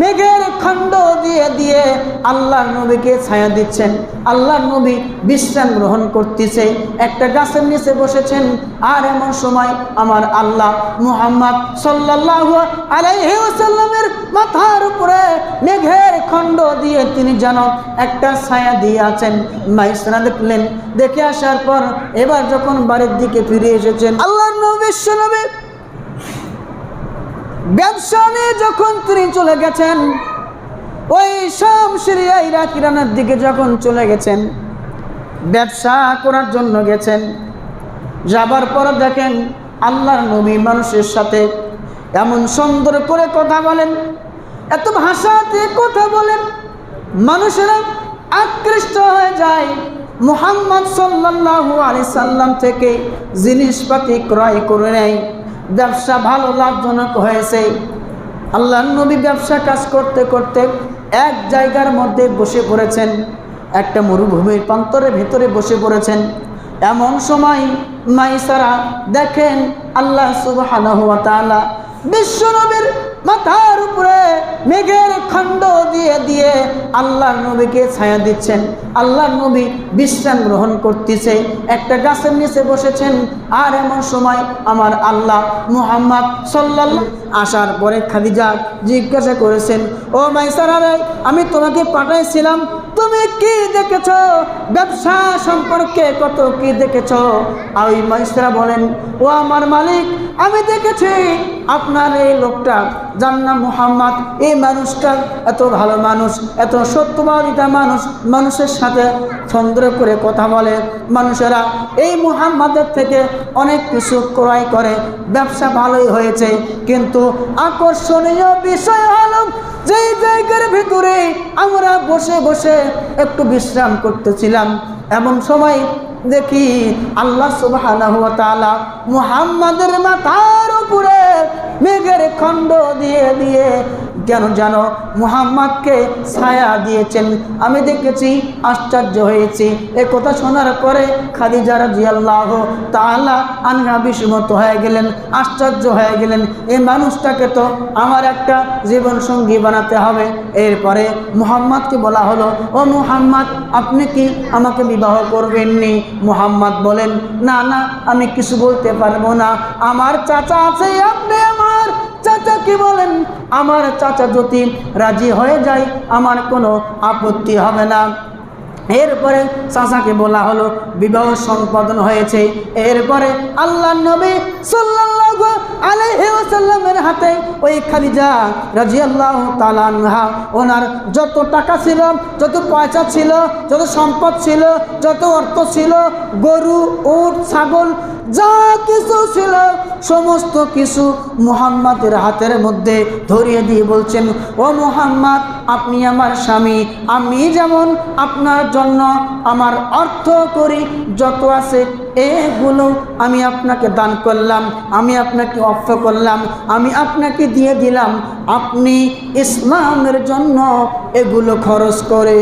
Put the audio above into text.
মেঘের খণ্ড দিয়ে দিয়ে আল্লাহ নবীকে ছায়া দিচ্ছেন। আল্লাহ নবী বিশ্রাম গ্রহণ করতেছে। একটা গাছের নিচে বসেছেন। আর এমন সময় আমার আল্লাহ মুহাম্মদ সাল্লাল্লাহু আলাইহি ওয়াসাল্লামের মাথার উপরে মেঘের খণ্ড দিয়ে তিনি যেন একটা ছায়া দিয়ে আছেন। মাইসরা দেখলেন। দেখে আসার পর এবার যখন বাড়ির দিকে ফিরে এসেছেন আল্লাহ নবী বিশ্বনবী ব্যবসা নিয়ে যখন তিনি চলে গেছেন, ওই শাম সিরিয়া ইরাক ইরানের দিকে যখন চলে গেছেন, ব্যবসা করার জন্য গেছেন, যাবার পর দেখেন আল্লাহর নবী মানুষের সাথে এমন সুন্দর করে কথা বলেন, এত ভাষাতে কথা বলেন, মানুষেরা আকৃষ্ট হয়ে যায়। মুহাম্মদ সাল্লাল্লাহু আলাইহি সাল্লাম থেকে জিনিসপাতি ক্রয় করে নেয়। ব্যবসা ভালো, লাভজনক হয়েছে। আল্লাহ নবী ব্যবসা কাজ করতে করতে এক জায়গার মধ্যে বসে পড়েছেন। একটা মরুভূমির প্রান্তরের ভেতরে বসে পড়েছেন। এমন সময় মাইসারা দেখেন আল্লাহ সুবাহ বিশ্বনবীর মাথার উপরে মেঘের খণ্ড দিয়ে দিয়ে আল্লাহ নবীকে ছায়া দিচ্ছেন। আল্লাহ নবী বিশ্রাম গ্রহণ করতেছে। একটা গাছের নিচে বসেছেন। আর এমন সময় আমার আল্লাহ মুহাম্মদ সাল্লাল আসার পরে খাদিজা জিজ্ঞাসা করেছেন, ও মাইসারা আমি তোমাকে পাঠাইছিলাম তুমি কি দেখেছ? ব্যবসা সম্পর্কে কত কি দেখেছ? আর ওই মাইসরা বলেন, ও আমার মালিক, আমি দেখেছি আপনার এই লোকটা নাম মুহাম্মদ। এই মানুষটা এত ভালো মানুষ, এত সত্যবাদিতা মানুষ। মানুষের সাথে সুন্দর করে কথা বলে। মানুষেরা এই মুহাম্মাদের থেকে অনেক কিছু ক্রয় করে। ব্যবসা ভালোই হয়েছে। কিন্তু আকর্ষণীয় বিষয় হলো, যেই জায়গার ভিতরে আমরা বসে বসে একটু বিশ্রাম করতেছিলাম। এমন সময় দেখি আল্লাহ সুবাহ মুহাম্মাদের মাথার উপরে মেঘের খণ্ড দিয়ে দিয়ে কেন যেন মুহাম্মাদকে ছায়া দিয়েছেন। আমি দেখেছি, আশ্চর্য হয়েছি। এ কথা শোনার পরে খাদিজা রাদিয়াল্লাহু তাআলা আনহা বিস্মত হয়ে গেলেন, আশ্চর্য হয়ে গেলেন। এই মানুষটাকে তো আমার একটা জীবন সঙ্গী বানাতে হবে। এরপরে মুহাম্মাদকে বলা হলো, ও মুহাম্মদ, আপনি কি আমাকে বিবাহ করবেননি? মুহাম্মদ বলেন, না না, আমি কিছু বলতে পারব না। আমার চাচা আছে কি বলেন? আমার চাচা যদি রাজি হয়ে যায়, আমার কোনো আপত্তি হবে না। এরপরে চাচাকে বলা হলো, বিবাহ সম্পাদন হয়েছে। এরপরে আল্লাহ নবী সাল্লাল্লাহু ওয়াসাল্লামের হাতে ওই খাদিজা রাদিয়াল্লাহু তাআলা আনহা, ওনার যত টাকা ছিল, যত পয়সা ছিল, যত সম্পদ ছিল, যত অর্থ ছিল, গরু, উট, ছাগল, যা কিছু ছিল, সমস্ত কিছু মুহাম্মাদের হাতের মধ্যে ধরিয়ে দিয়ে বলছেন, ও মুহাম্মদ, আপনি আমার স্বামী, আমি যেমন আপনার জন্য আমার অর্থ করি, যত আছে এগুলো আমি আপনাকে দান করলাম, আমি আপনাকে অফ করলাম, আমি আপনাকে দিয়ে দিলাম আপনি ইসলামের জন্য এগুলো খরচ করে।